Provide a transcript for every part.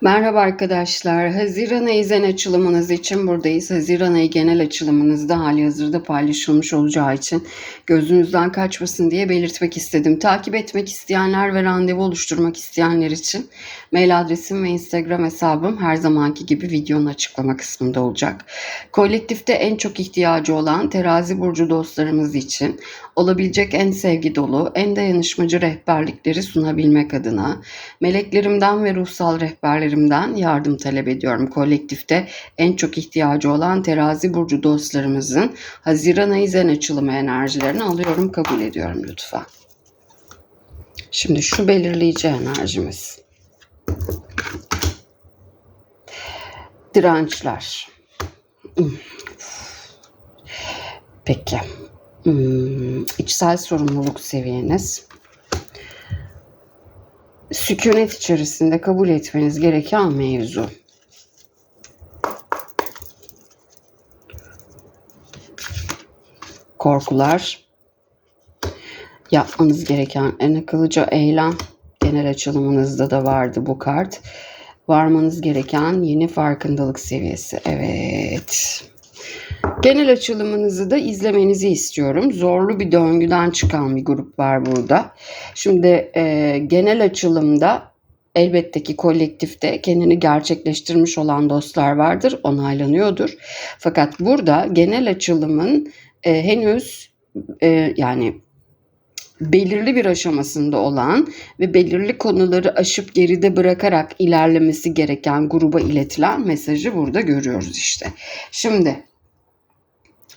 Merhaba arkadaşlar. Haziran ayı zen açılımınız için buradayız. Haziran ayı genel açılımınızda hali hazırda paylaşılmış olacağı için gözünüzden kaçmasın diye belirtmek istedim. Takip etmek isteyenler ve randevu oluşturmak isteyenler için mail adresim ve Instagram hesabım her zamanki gibi videonun açıklama kısmında olacak. Kolektifte en çok ihtiyacı olan terazi burcu dostlarımız için olabilecek en sevgi dolu, en dayanışmacı rehberlikleri sunabilmek adına meleklerimden ve ruhsal rehberlerimden yardım talep ediyorum. Kolektifte en çok ihtiyacı olan terazi burcu dostlarımızın Haziran ayı zen açılımı enerjilerini alıyorum, kabul ediyorum lütfen. Şimdi şu belirleyici enerjimiz. Dirençler. Peki. Hmm, içsel sorumluluk seviyeniz. Sükunet içerisinde kabul etmeniz gereken mevzu. Korkular. Yapmanız gereken en akıllıca eylem. Genel açılımınızda da vardı bu kart. Varmanız gereken yeni farkındalık seviyesi. Evet. Genel açılımınızı da izlemenizi istiyorum. Zorlu bir döngüden çıkan bir grup var burada. Şimdi e, genel açılımda elbette ki kolektifte kendini gerçekleştirmiş olan dostlar vardır, onaylanıyordur. Fakat burada genel açılımın e, henüz e, yani belirli bir aşamasında olan ve belirli konuları aşıp geride bırakarak ilerlemesi gereken gruba iletilen mesajı burada görüyoruz işte. Şimdi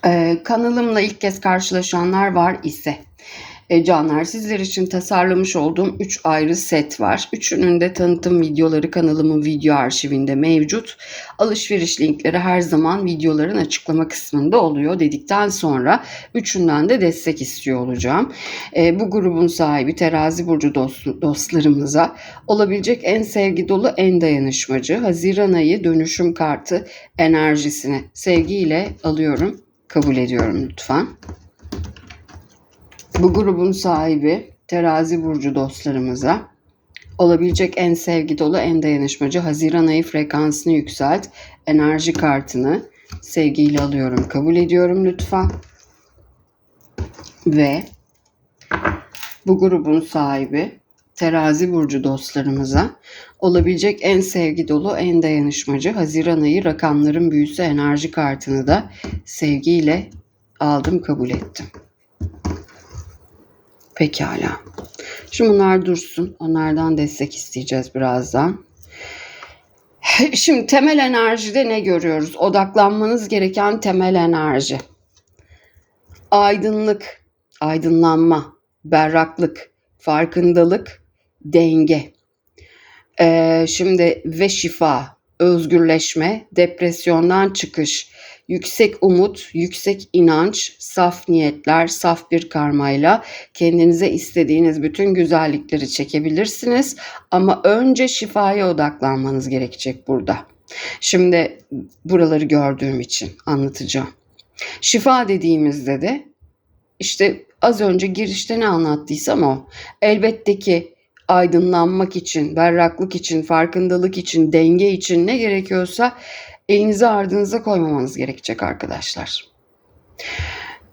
ee, kanalımla ilk kez karşılaşanlar var ise e, canlar sizler için tasarlamış olduğum 3 ayrı set var. Üçünün de tanıtım videoları kanalımın video arşivinde mevcut. Alışveriş linkleri her zaman videoların açıklama kısmında oluyor dedikten sonra üçünden de destek istiyor olacağım. E, bu grubun sahibi terazi burcu dost, dostlarımıza olabilecek en sevgi dolu en dayanışmacı Haziran ayı dönüşüm kartı enerjisini sevgiyle alıyorum kabul ediyorum lütfen. Bu grubun sahibi terazi burcu dostlarımıza olabilecek en sevgi dolu, en dayanışmacı Haziran ayı frekansını yükselt. Enerji kartını sevgiyle alıyorum. Kabul ediyorum lütfen. Ve bu grubun sahibi terazi burcu dostlarımıza olabilecek en sevgi dolu, en dayanışmacı Haziran ayı rakamların büyüsü enerji kartını da sevgiyle aldım, kabul ettim. Pekala. Şimdi bunlar dursun. Onlardan destek isteyeceğiz birazdan. Şimdi temel enerjide ne görüyoruz? Odaklanmanız gereken temel enerji. Aydınlık, aydınlanma, berraklık, farkındalık, denge. Ee, şimdi ve şifa, özgürleşme, depresyondan çıkış, yüksek umut, yüksek inanç, saf niyetler, saf bir karmayla kendinize istediğiniz bütün güzellikleri çekebilirsiniz. Ama önce şifaya odaklanmanız gerekecek burada. Şimdi buraları gördüğüm için anlatacağım. Şifa dediğimizde de işte az önce girişte ne anlattıysam o. Elbette ki aydınlanmak için, berraklık için, farkındalık için, denge için ne gerekiyorsa elinizi ardınıza koymamanız gerekecek arkadaşlar.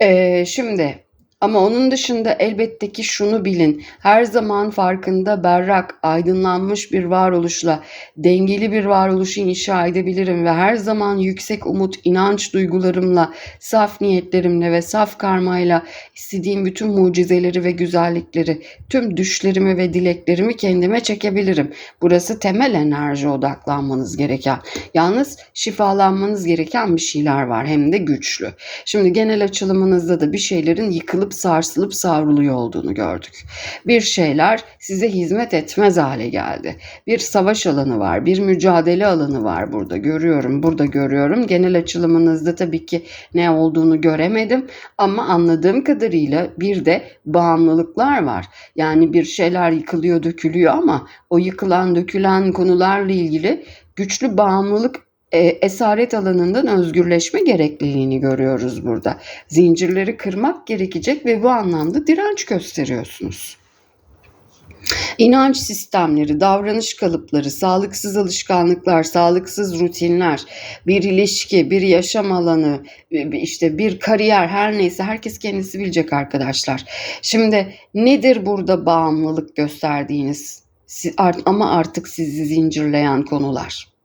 Ee, şimdi ama onun dışında elbette ki şunu bilin. Her zaman farkında berrak, aydınlanmış bir varoluşla dengeli bir varoluşu inşa edebilirim ve her zaman yüksek umut, inanç duygularımla, saf niyetlerimle ve saf karmayla istediğim bütün mucizeleri ve güzellikleri, tüm düşlerimi ve dileklerimi kendime çekebilirim. Burası temel enerji odaklanmanız gereken. Yalnız şifalanmanız gereken bir şeyler var hem de güçlü. Şimdi genel açılımınızda da bir şeylerin yıkılıp yıkılıp sarsılıp savruluyor olduğunu gördük. Bir şeyler size hizmet etmez hale geldi. Bir savaş alanı var, bir mücadele alanı var burada görüyorum, burada görüyorum. Genel açılımınızda tabii ki ne olduğunu göremedim ama anladığım kadarıyla bir de bağımlılıklar var. Yani bir şeyler yıkılıyor, dökülüyor ama o yıkılan, dökülen konularla ilgili güçlü bağımlılık e, esaret alanından özgürleşme gerekliliğini görüyoruz burada. Zincirleri kırmak gerekecek ve bu anlamda direnç gösteriyorsunuz. İnanç sistemleri, davranış kalıpları, sağlıksız alışkanlıklar, sağlıksız rutinler, bir ilişki, bir yaşam alanı, işte bir kariyer her neyse herkes kendisi bilecek arkadaşlar. Şimdi nedir burada bağımlılık gösterdiğiniz ama artık sizi zincirleyen konular?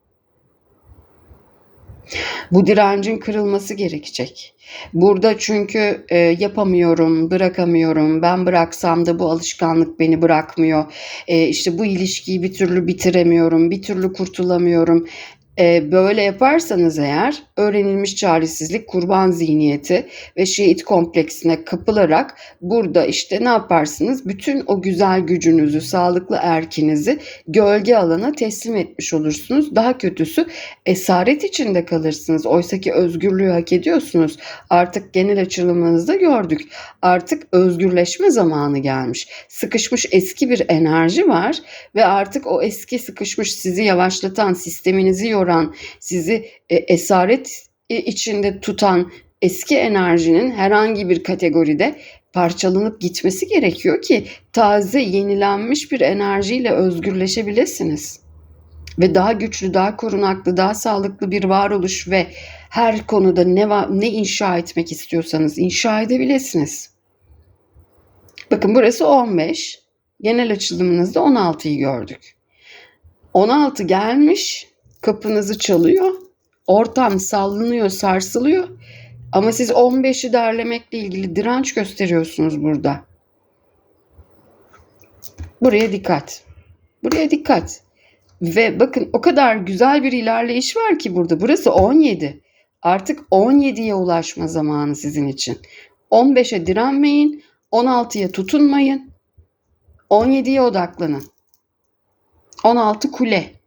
Bu direncin kırılması gerekecek. Burada çünkü e, yapamıyorum, bırakamıyorum. Ben bıraksam da bu alışkanlık beni bırakmıyor. E, işte bu ilişkiyi bir türlü bitiremiyorum, bir türlü kurtulamıyorum. E, böyle yaparsanız eğer öğrenilmiş çaresizlik, kurban zihniyeti ve şehit kompleksine kapılarak burada işte ne yaparsınız? Bütün o güzel gücünüzü, sağlıklı erkinizi gölge alana teslim etmiş olursunuz. Daha kötüsü esaret içinde kalırsınız. Oysa ki özgürlüğü hak ediyorsunuz. Artık genel açılımınızda gördük. Artık özgürleşme zamanı gelmiş. Sıkışmış eski bir enerji var ve artık o eski sıkışmış sizi yavaşlatan, sisteminizi yoran, sizi e, esaret içinde tutan eski enerjinin herhangi bir kategoride parçalanıp gitmesi gerekiyor ki taze, yenilenmiş bir enerjiyle özgürleşebilirsiniz. Ve daha güçlü, daha korunaklı, daha sağlıklı bir varoluş ve her konuda ne ne inşa etmek istiyorsanız inşa edebilirsiniz. Bakın burası 15. Genel açılımınızda 16'yı gördük. 16 gelmiş, kapınızı çalıyor. Ortam sallanıyor, sarsılıyor. Ama siz 15'i derlemekle ilgili direnç gösteriyorsunuz burada. Buraya dikkat. Buraya dikkat. Ve bakın o kadar güzel bir ilerleyiş var ki burada. Burası 17. Artık 17'ye ulaşma zamanı sizin için. 15'e direnmeyin, 16'ya tutunmayın. 17'ye odaklanın. 16 kule.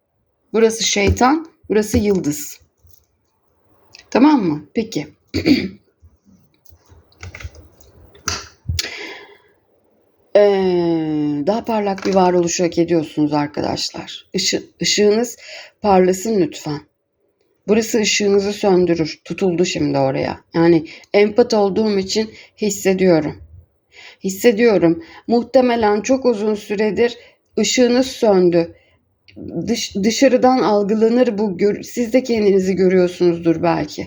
Burası şeytan, burası yıldız. Tamam mı? Peki. Ee, daha parlak bir varoluş hak ediyorsunuz arkadaşlar. Işı, ışığınız parlasın lütfen. Burası ışığınızı söndürür. Tutuldu şimdi oraya. Yani empat olduğum için hissediyorum. Hissediyorum. Muhtemelen çok uzun süredir ışığınız söndü dış, dışarıdan algılanır bu. Siz de kendinizi görüyorsunuzdur belki.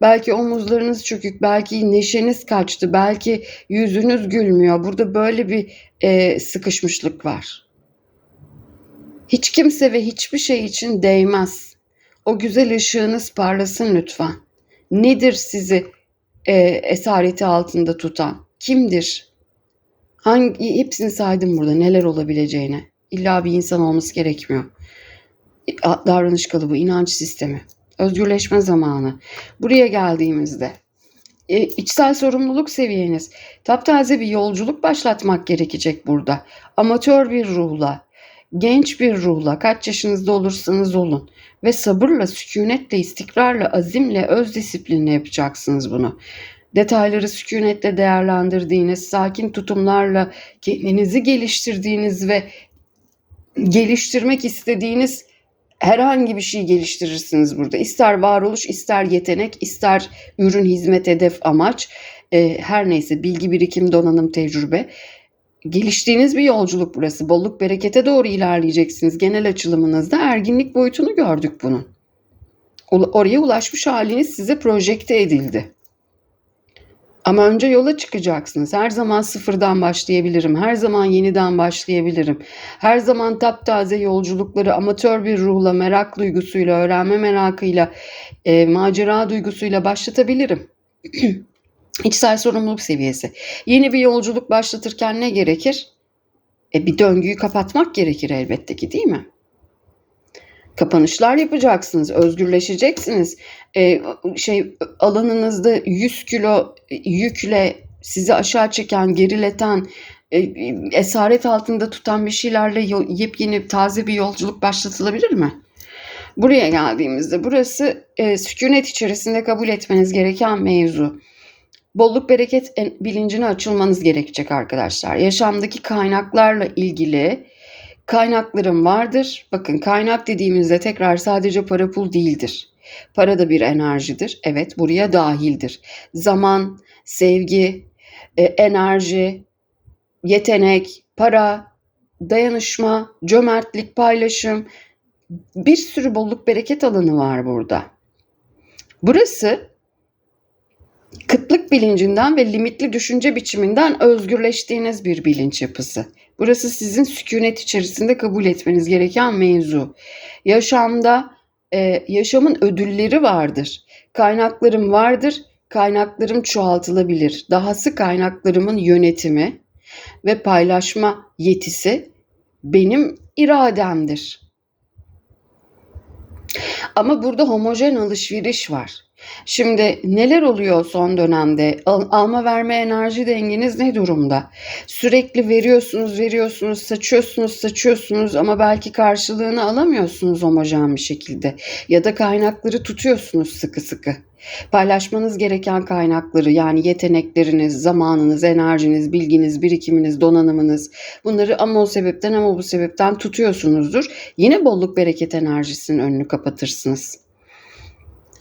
Belki omuzlarınız çökük, belki neşeniz kaçtı, belki yüzünüz gülmüyor. Burada böyle bir e, sıkışmışlık var. Hiç kimse ve hiçbir şey için değmez. O güzel ışığınız parlasın lütfen. Nedir sizi e, esareti altında tutan? Kimdir? Hangi hepsini saydım burada neler olabileceğine. İlla bir insan olması gerekmiyor. Davranış kalıbı, inanç sistemi, özgürleşme zamanı. Buraya geldiğimizde e, içsel sorumluluk seviyeniz. Taptaze bir yolculuk başlatmak gerekecek burada. Amatör bir ruhla, genç bir ruhla, kaç yaşınızda olursanız olun ve sabırla, sükunetle, istikrarla, azimle, öz disiplinle yapacaksınız bunu. Detayları sükunetle değerlendirdiğiniz, sakin tutumlarla kendinizi geliştirdiğiniz ve geliştirmek istediğiniz herhangi bir şey geliştirirsiniz burada. İster varoluş, ister yetenek, ister ürün, hizmet, hedef, amaç, e, her neyse bilgi, birikim, donanım, tecrübe. Geliştiğiniz bir yolculuk burası. Bolluk, berekete doğru ilerleyeceksiniz. Genel açılımınızda erginlik boyutunu gördük bunun. Oraya ulaşmış haliniz size projekte edildi. Ama önce yola çıkacaksınız. Her zaman sıfırdan başlayabilirim. Her zaman yeniden başlayabilirim. Her zaman taptaze yolculukları amatör bir ruhla, merak duygusuyla, öğrenme merakıyla, e, macera duygusuyla başlatabilirim. İçsel sorumluluk seviyesi. Yeni bir yolculuk başlatırken ne gerekir? E, bir döngüyü kapatmak gerekir elbette ki değil mi? Kapanışlar yapacaksınız, özgürleşeceksiniz. Ee, şey alanınızda 100 kilo yükle sizi aşağı çeken, gerileten, e, esaret altında tutan bir şeylerle yepyeni taze bir yolculuk başlatılabilir mi? Buraya geldiğimizde burası e, sükunet içerisinde kabul etmeniz gereken mevzu. Bolluk bereket bilincine açılmanız gerekecek arkadaşlar. Yaşamdaki kaynaklarla ilgili Kaynaklarım vardır. Bakın kaynak dediğimizde tekrar sadece para pul değildir. Para da bir enerjidir. Evet buraya dahildir. Zaman, sevgi, e, enerji, yetenek, para dayanışma, cömertlik, paylaşım, bir sürü bolluk bereket alanı var burada. Burası kıtlık bilincinden ve limitli düşünce biçiminden özgürleştiğiniz bir bilinç yapısı. Burası sizin sükunet içerisinde kabul etmeniz gereken mevzu. Yaşamda e, yaşamın ödülleri vardır. Kaynaklarım vardır. Kaynaklarım çoğaltılabilir. Dahası kaynaklarımın yönetimi ve paylaşma yetisi benim irademdir. Ama burada homojen alışveriş var. Şimdi neler oluyor son dönemde? Al- alma verme enerji dengeniz ne durumda? Sürekli veriyorsunuz, veriyorsunuz, saçıyorsunuz, saçıyorsunuz ama belki karşılığını alamıyorsunuz homojen bir şekilde. Ya da kaynakları tutuyorsunuz sıkı sıkı. Paylaşmanız gereken kaynakları yani yetenekleriniz, zamanınız, enerjiniz, bilginiz, birikiminiz, donanımınız bunları ama o sebepten ama bu sebepten tutuyorsunuzdur. Yine bolluk bereket enerjisinin önünü kapatırsınız.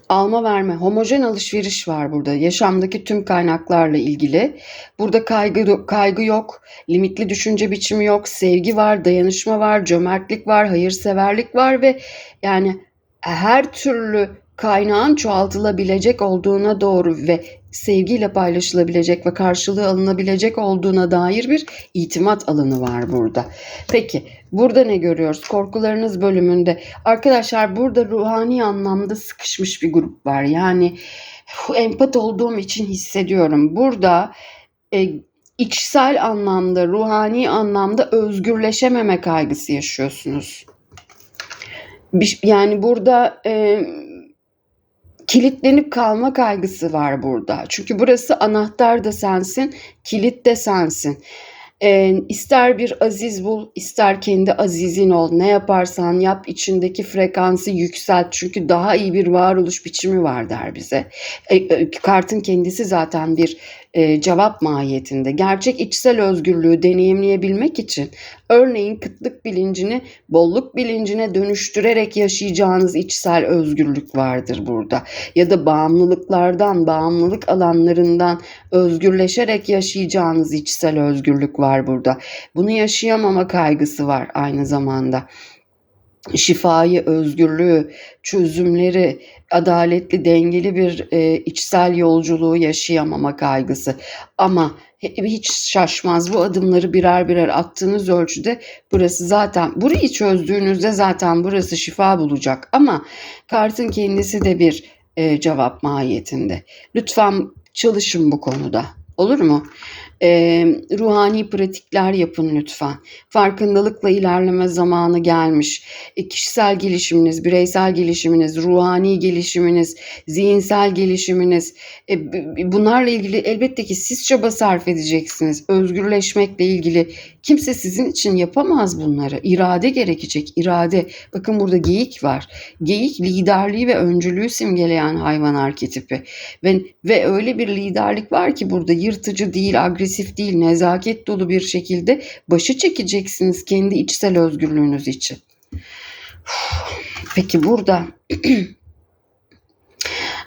Alma verme, homojen alışveriş var burada. Yaşamdaki tüm kaynaklarla ilgili. Burada kaygı kaygı yok, limitli düşünce biçimi yok, sevgi var, dayanışma var, cömertlik var, hayırseverlik var ve yani her türlü kaynağın çoğaltılabilecek olduğuna doğru ve sevgiyle paylaşılabilecek ve karşılığı alınabilecek olduğuna dair bir itimat alanı var burada. Peki burada ne görüyoruz? Korkularınız bölümünde arkadaşlar burada ruhani anlamda sıkışmış bir grup var. Yani empat olduğum için hissediyorum. Burada e, içsel anlamda, ruhani anlamda özgürleşememe kaygısı yaşıyorsunuz. Yani burada e, kilitlenip kalma kaygısı var burada. Çünkü burası anahtar da sensin, kilit de sensin. E, ister bir aziz bul, ister kendi azizin ol. Ne yaparsan yap içindeki frekansı yükselt. Çünkü daha iyi bir varoluş biçimi var der bize. E, e, kartın kendisi zaten bir e, cevap mahiyetinde. Gerçek içsel özgürlüğü deneyimleyebilmek için örneğin kıtlık bilincini bolluk bilincine dönüştürerek yaşayacağınız içsel özgürlük vardır burada. Ya da bağımlılıklardan, bağımlılık alanlarından özgürleşerek yaşayacağınız içsel özgürlük var burada. Bunu yaşayamama kaygısı var aynı zamanda şifayı, özgürlüğü, çözümleri, adaletli, dengeli bir e, içsel yolculuğu yaşayamama kaygısı. Ama hiç şaşmaz bu adımları birer birer attığınız ölçüde burası zaten burayı çözdüğünüzde zaten burası şifa bulacak. Ama kartın kendisi de bir e, cevap mahiyetinde. Lütfen çalışın bu konuda. Olur mu? E, ruhani pratikler yapın lütfen. Farkındalıkla ilerleme zamanı gelmiş. E, kişisel gelişiminiz, bireysel gelişiminiz, ruhani gelişiminiz, zihinsel gelişiminiz e, bunlarla ilgili elbette ki siz çaba sarf edeceksiniz. Özgürleşmekle ilgili kimse sizin için yapamaz bunları. İrade gerekecek, irade. Bakın burada geyik var. Geyik liderliği ve öncülüğü simgeleyen hayvan arketipi. Ve, ve öyle bir liderlik var ki burada yırtıcı değil, agresif agresif değil, nezaket dolu bir şekilde başı çekeceksiniz kendi içsel özgürlüğünüz için. Peki burada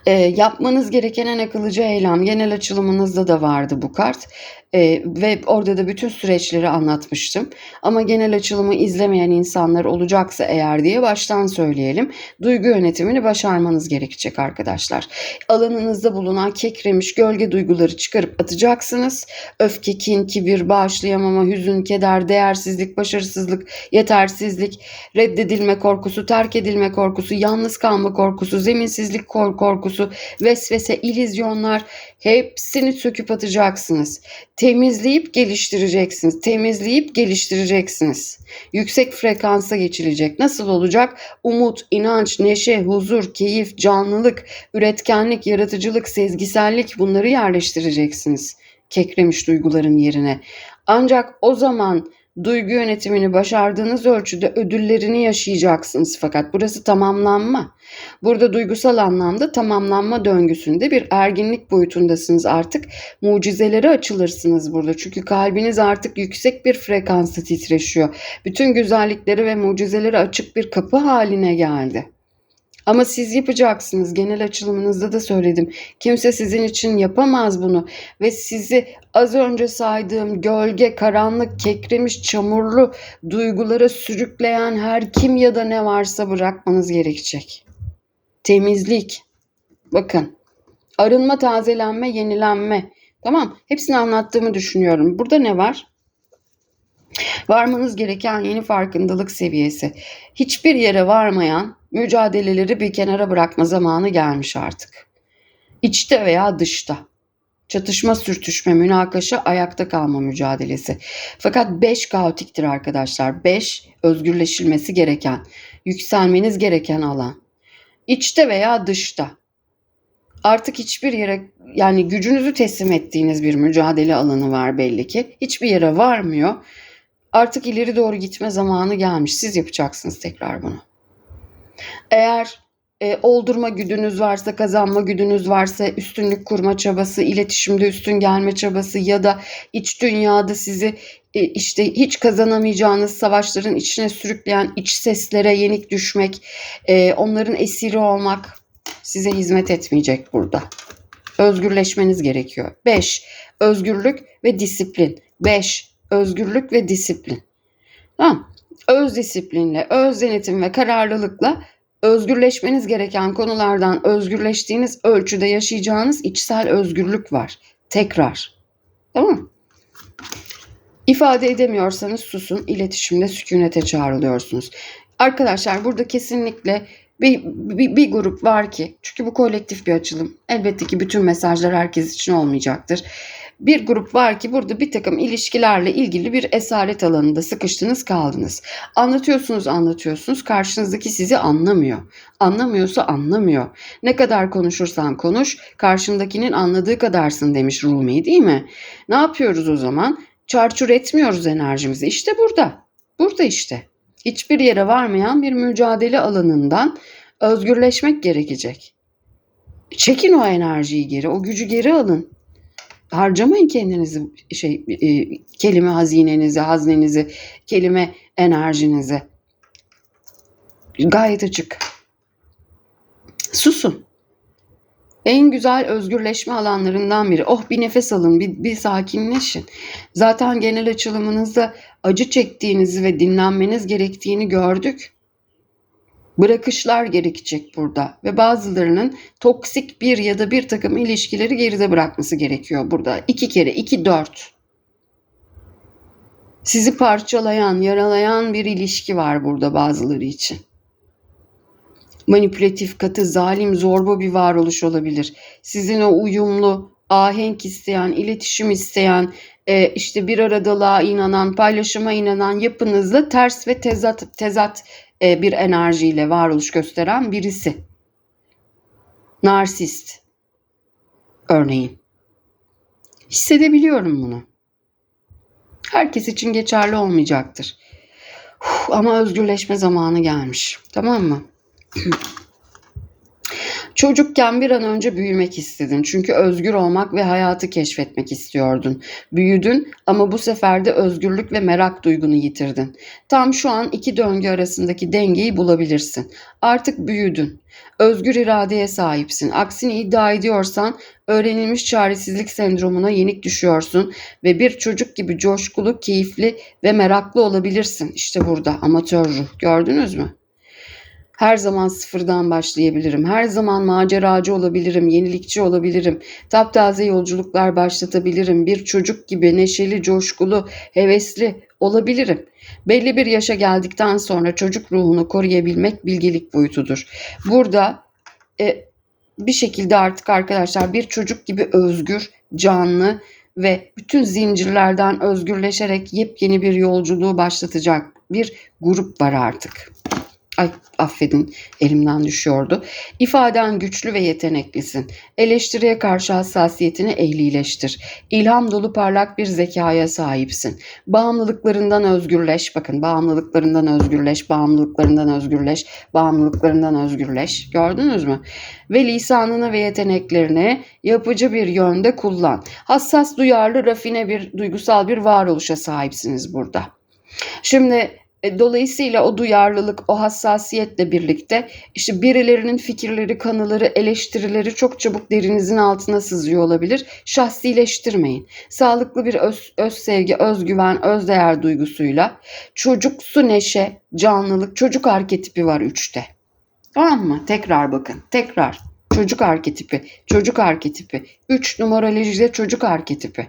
e, yapmanız gereken en akıllıca eylem genel açılımınızda da vardı bu kart. E, ve orada da bütün süreçleri anlatmıştım. Ama genel açılımı izlemeyen insanlar olacaksa eğer diye baştan söyleyelim. Duygu yönetimini başarmanız gerekecek arkadaşlar. Alanınızda bulunan kekremiş gölge duyguları çıkarıp atacaksınız. Öfke, kin, kibir, bağışlayamama, hüzün, keder, değersizlik, başarısızlık, yetersizlik, reddedilme korkusu, terk edilme korkusu, yalnız kalma korkusu, zeminsizlik korkusu, vesvese, ilizyonlar hepsini söküp atacaksınız temizleyip geliştireceksiniz. Temizleyip geliştireceksiniz. Yüksek frekansa geçilecek. Nasıl olacak? Umut, inanç, neşe, huzur, keyif, canlılık, üretkenlik, yaratıcılık, sezgisellik bunları yerleştireceksiniz. Kekremiş duyguların yerine. Ancak o zaman duygu yönetimini başardığınız ölçüde ödüllerini yaşayacaksınız fakat burası tamamlanma. Burada duygusal anlamda tamamlanma döngüsünde bir erginlik boyutundasınız artık. Mucizelere açılırsınız burada. Çünkü kalbiniz artık yüksek bir frekansta titreşiyor. Bütün güzellikleri ve mucizeleri açık bir kapı haline geldi. Ama siz yapacaksınız. Genel açılımınızda da söyledim. Kimse sizin için yapamaz bunu. Ve sizi az önce saydığım gölge, karanlık, kekremiş, çamurlu duygulara sürükleyen her kim ya da ne varsa bırakmanız gerekecek. Temizlik. Bakın. Arınma, tazelenme, yenilenme. Tamam. Hepsini anlattığımı düşünüyorum. Burada ne var? Varmanız gereken yeni farkındalık seviyesi. Hiçbir yere varmayan mücadeleleri bir kenara bırakma zamanı gelmiş artık. İçte veya dışta. Çatışma, sürtüşme, münakaşa, ayakta kalma mücadelesi. Fakat 5 kaotiktir arkadaşlar. 5 özgürleşilmesi gereken, yükselmeniz gereken alan. İçte veya dışta. Artık hiçbir yere yani gücünüzü teslim ettiğiniz bir mücadele alanı var belli ki. Hiçbir yere varmıyor. Artık ileri doğru gitme zamanı gelmiş. Siz yapacaksınız tekrar bunu. Eğer e, oldurma güdünüz varsa, kazanma güdünüz varsa, üstünlük kurma çabası, iletişimde üstün gelme çabası ya da iç dünyada sizi e, işte hiç kazanamayacağınız savaşların içine sürükleyen iç seslere yenik düşmek, e, onların esiri olmak size hizmet etmeyecek burada. Özgürleşmeniz gerekiyor. 5. Özgürlük ve disiplin. 5 özgürlük ve disiplin. Tamam. Öz disiplinle, öz denetim ve kararlılıkla özgürleşmeniz gereken konulardan özgürleştiğiniz ölçüde yaşayacağınız içsel özgürlük var. Tekrar. Tamam mı? İfade edemiyorsanız susun, iletişimde sükunete çağrılıyorsunuz. Arkadaşlar burada kesinlikle bir, bir, bir grup var ki, çünkü bu kolektif bir açılım. Elbette ki bütün mesajlar herkes için olmayacaktır bir grup var ki burada bir takım ilişkilerle ilgili bir esaret alanında sıkıştınız kaldınız. Anlatıyorsunuz anlatıyorsunuz karşınızdaki sizi anlamıyor. Anlamıyorsa anlamıyor. Ne kadar konuşursan konuş karşındakinin anladığı kadarsın demiş Rumi değil mi? Ne yapıyoruz o zaman? Çarçur etmiyoruz enerjimizi. İşte burada. Burada işte. Hiçbir yere varmayan bir mücadele alanından özgürleşmek gerekecek. Çekin o enerjiyi geri, o gücü geri alın harcamayın kendinizi şey e, kelime hazinenizi, haznenizi, kelime enerjinizi. Gayet açık. Susun. En güzel özgürleşme alanlarından biri. Oh bir nefes alın, bir, bir sakinleşin. Zaten genel açılımınızda acı çektiğinizi ve dinlenmeniz gerektiğini gördük bırakışlar gerekecek burada ve bazılarının toksik bir ya da bir takım ilişkileri geride bırakması gerekiyor burada. İki kere, iki dört. Sizi parçalayan, yaralayan bir ilişki var burada bazıları için. Manipülatif, katı, zalim, zorba bir varoluş olabilir. Sizin o uyumlu, ahenk isteyen, iletişim isteyen, e, işte bir aradalığa inanan, paylaşıma inanan yapınızla ters ve tezat, tezat bir enerjiyle varoluş gösteren birisi. Narsist örneğin. Hissedebiliyorum bunu. Herkes için geçerli olmayacaktır. Uf, ama özgürleşme zamanı gelmiş. Tamam mı? Çocukken bir an önce büyümek istedin. Çünkü özgür olmak ve hayatı keşfetmek istiyordun. Büyüdün ama bu sefer de özgürlük ve merak duygunu yitirdin. Tam şu an iki döngü arasındaki dengeyi bulabilirsin. Artık büyüdün. Özgür iradeye sahipsin. Aksini iddia ediyorsan öğrenilmiş çaresizlik sendromuna yenik düşüyorsun ve bir çocuk gibi coşkulu, keyifli ve meraklı olabilirsin. İşte burada amatör ruh. Gördünüz mü? Her zaman sıfırdan başlayabilirim. Her zaman maceracı olabilirim, yenilikçi olabilirim. Taptaze yolculuklar başlatabilirim. Bir çocuk gibi neşeli, coşkulu, hevesli olabilirim. Belli bir yaşa geldikten sonra çocuk ruhunu koruyabilmek bilgelik boyutudur. Burada e, bir şekilde artık arkadaşlar bir çocuk gibi özgür, canlı ve bütün zincirlerden özgürleşerek yepyeni bir yolculuğu başlatacak bir grup var artık. Ay affedin elimden düşüyordu. İfaden güçlü ve yeteneklisin. Eleştiriye karşı hassasiyetini ehlileştir. İlham dolu parlak bir zekaya sahipsin. Bağımlılıklarından özgürleş. Bakın bağımlılıklarından özgürleş, bağımlılıklarından özgürleş, bağımlılıklarından özgürleş. Gördünüz mü? Ve lisanını ve yeteneklerini yapıcı bir yönde kullan. Hassas, duyarlı, rafine bir duygusal bir varoluşa sahipsiniz burada. Şimdi Dolayısıyla o duyarlılık, o hassasiyetle birlikte işte birilerinin fikirleri, kanıları, eleştirileri çok çabuk derinizin altına sızıyor olabilir. Şahsileştirmeyin. Sağlıklı bir öz, öz sevgi, özgüven, özdeğer duygusuyla çocuksu neşe, canlılık, çocuk arketipi var üçte. Tamam mı? Tekrar bakın. Tekrar. Çocuk arketipi, çocuk arketipi. Üç numarolojide çocuk arketipi.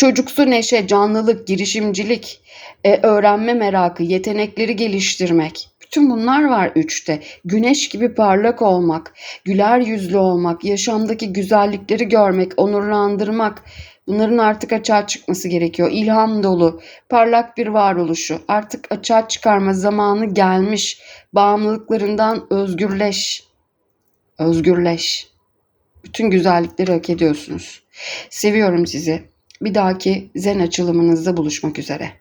Çocuksu neşe, canlılık, girişimcilik, e, öğrenme merakı, yetenekleri geliştirmek. Bütün bunlar var üçte. Güneş gibi parlak olmak, güler yüzlü olmak, yaşamdaki güzellikleri görmek, onurlandırmak. Bunların artık açığa çıkması gerekiyor. İlham dolu, parlak bir varoluşu. Artık açığa çıkarma zamanı gelmiş. Bağımlılıklarından özgürleş. Özgürleş. Bütün güzellikleri hak ediyorsunuz. Seviyorum sizi. Bir dahaki zen açılımınızda buluşmak üzere.